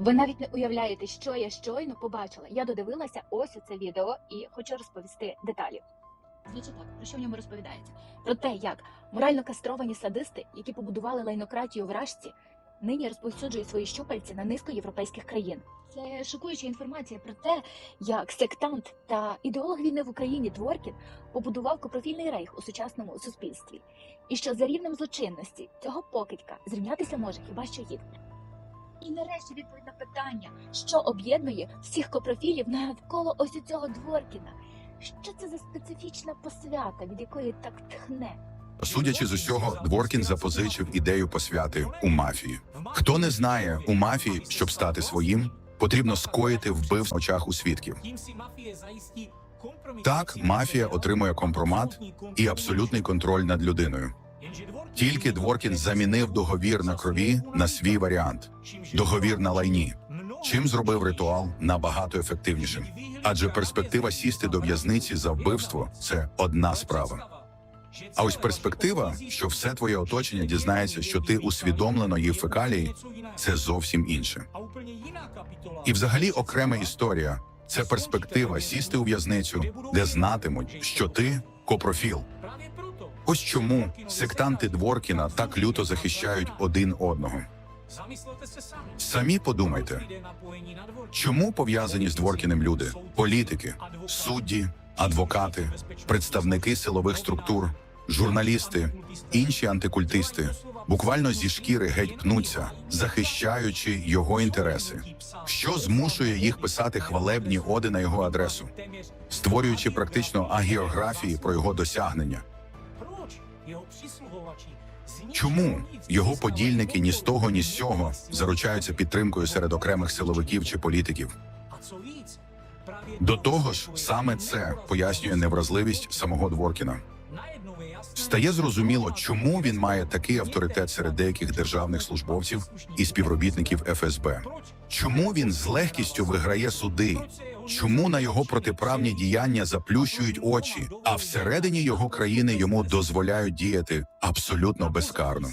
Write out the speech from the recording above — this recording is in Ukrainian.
Ви навіть не уявляєте, що я щойно побачила. Я додивилася ось це відео і хочу розповісти деталі. Звучить так, про що в ньому розповідається? Про те, як морально кастровані садисти, які побудували лайнократію в Рашці, нині розповсюджують свої щупальці на низку європейських країн. Це шокуюча інформація про те, як сектант та ідеолог війни в Україні Дворкін побудував копрофільний рейх у сучасному суспільстві, і що за рівнем злочинності цього покидька зрівнятися може хіба що Гітлер. І нарешті відповідь на питання, що об'єднує всіх копрофілів навколо ось цього Дворкіна. Що це за специфічна посвята, від якої так тхне? Судячи з усього, Дворкін запозичив ідею посвяти у мафії. Хто не знає, у мафії, щоб стати своїм, потрібно скоїти вбивство в очах у свідків. Так, мафія отримує компромат і абсолютний контроль над людиною. Тільки Дворкін замінив договір на крові на свій варіант договір на лайні. Чим зробив ритуал набагато ефективнішим. Адже перспектива сісти до в'язниці за вбивство це одна справа. А ось перспектива, що все твоє оточення дізнається, що ти усвідомлено їв фекалії, це зовсім інше. І взагалі окрема історія це перспектива сісти у в'язницю, де знатимуть, що ти копрофіл. Ось чому сектанти Дворкіна так люто захищають один одного. Самі подумайте, чому пов'язані з Дворкіним люди, політики, судді, адвокати, представники силових структур, журналісти, інші антикультисти буквально зі шкіри геть пнуться, захищаючи його інтереси, що змушує їх писати хвалебні оди на його адресу, створюючи практично агіографії про його досягнення. Чому його подільники ні з того, ні з сього заручаються підтримкою серед окремих силовиків чи політиків? До того ж, саме це пояснює невразливість самого Дворкіна. Стає зрозуміло, чому він має такий авторитет серед деяких державних службовців і співробітників ФСБ. Чому він з легкістю виграє суди? Чому на його протиправні діяння заплющують очі, а всередині його країни йому дозволяють діяти абсолютно безкарно?